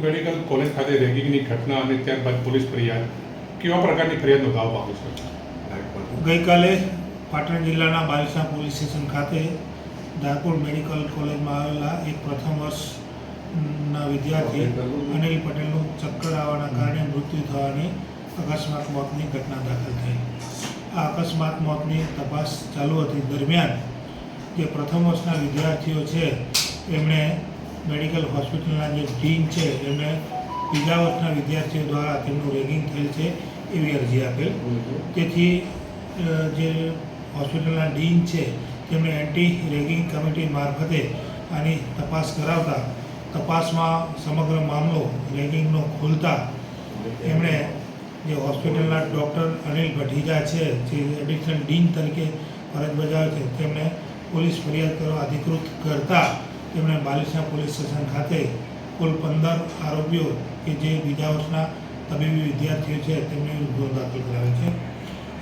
Medical college ખાતે રેગિંગની ઘટના અને ત્યારબાદ પોલીસ ફરિયાદ. કેવા પ્રકારની ફરિયાદ નોંધાવવા માંગુ છું? ગઈકાલે પાટણ જિલ્લાના બાલિસા પોલીસ સ્ટેશન ખાતે ધારપુર મેડિકલ કોલેજમાં આવેલા એક પ્રથમ વર્ષના વિદ્યાર્થી અનિલ પટેલનું ચક્કર આવવાના કારણે મૃત્યુ થવાની અકસ્માત મોતની ઘટના દાખલ થઈ. આ અકસ્માત મોતની તપાસ ચાલુ હતી. દરમિયાન જે પ્રથમ વર્ષના વિદ્યાર્થીઓ છે, એમણે મેડિકલ હોસ્પિટલના જે ડીન છે એમણે બીજા વર્ષના વિદ્યાર્થીઓ દ્વારા તેમનું રેગિંગ થયેલ છે, એવી અરજી આપેલ. તેથી જે હોસ્પિટલના ડીન છે તેમણે એન્ટી રેગિંગ કમિટી મારફતે આની તપાસ કરાવતા, તપાસમાં સમગ્ર મામલો રેગિંગનો ખોલતા, એમણે જે હોસ્પિટલના ડૉક્ટર અનિલ ભટીજા છે, જે એડિશનલ ડીન તરીકે ફરજ બજાવે છે તેમણે પોલીસ ફરિયાદ કરવા અધિકૃત કરતા તેમણે બાલિશા પોલીસ સ્ટેશન ખાતે કુલ પંદર આરોપીઓ કે જે બીજા વર્ષના તબીબી વિદ્યાર્થીઓ છે, તેમને ગુનો દાખલ કરાવ્યો છે.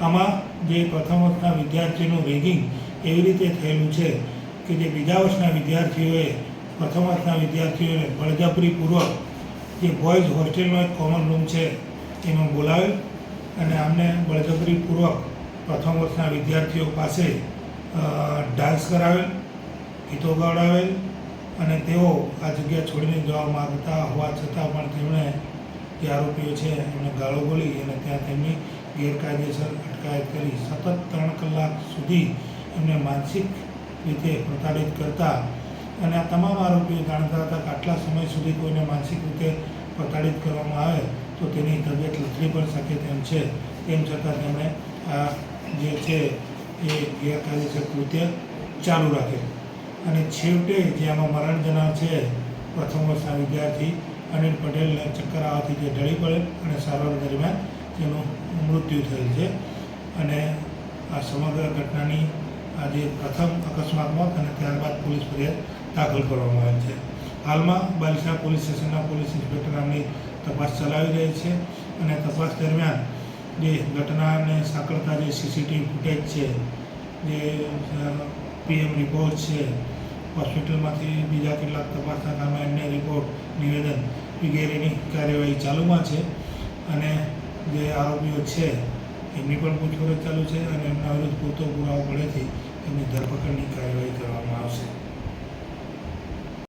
આમાં જે પ્રથમ વર્ષના વિદ્યાર્થીનું રેગિંગ એવી રીતે થયેલું છે કે જે બીજા વર્ષના વિદ્યાર્થીઓએ, પ્રથમ વર્ષના વિદ્યાર્થીઓને બળજબરીપૂર્વક જે બોયઝ હોસ્ટેલનો એક કોમન રૂમ છે, એમાં બોલાવેલ અને આમને બળજબરીપૂર્વક પ્રથમ વર્ષના વિદ્યાર્થીઓ પાસે ડાન્સ કરાવેલ, ગીતો ગવડાવેલ અને તેઓ આ જગ્યા છોડીને જવા માગતા હોવા છતાં પણ તેમણે જે આરોપીઓ છે, એમને ગાળો બોલી અને ત્યાં તેમની ગેરકાયદેસર અટકાયત કરી સતત ત્રણ કલાક સુધી એમને માનસિક રીતે પ્રતાડિત કરતા અને આ તમામ આરોપીઓ જાણતા હતા કે આટલા સમય સુધી કોઈને માનસિક રીતે પ્રતાડિત કરવામાં આવે તો તેની તબિયત લથડી પણ શકે તેમ છે. તેમ છતાં તેમણે આ જે છે, એ ગેરકાયદેસર કૃત્ય ચાલુ રાખેલ અને છેવટે જે આમાં મરણ જનાર છે, પ્રથમ વર્ષના વિદ્યાર્થી અનિલ પટેલને ચક્કર આવવાથી જે ઢળી પડે અને સારવાર દરમિયાન તેનું મૃત્યુ થયેલ છે. અને આ સમગ્ર ઘટનાની આજે પ્રથમ અકસ્માત મોત અને ત્યારબાદ પોલીસ ફરિયાદ દાખલ કરવામાં આવેલ છે. હાલમાં બાલિશા પોલીસ સ્ટેશનના પોલીસ ઇન્સ્પેક્ટર આમની તપાસ ચલાવી રહી છે અને તપાસ દરમિયાન જે ઘટનાને સાંકળતા જે સીસીટીવી ફૂટેજ છે, જે પીએમ રિપોર્ટ છે. હોસ્પિટલમાંથી બીજા કેટલાક તપાસના કામે અન્ય રિપોર્ટ નિવેદન વગેરેની કાર્યવાહી ચાલુમાં છે. અને જે આરોપીઓ છે, એમની પણ પૂછપરછ ચાલુ છે અને એમના વિરુદ્ધ પૂરતો પુરાવો મળેથી એમની ધરપકડની કાર્યવાહી કરવામાં આવશે.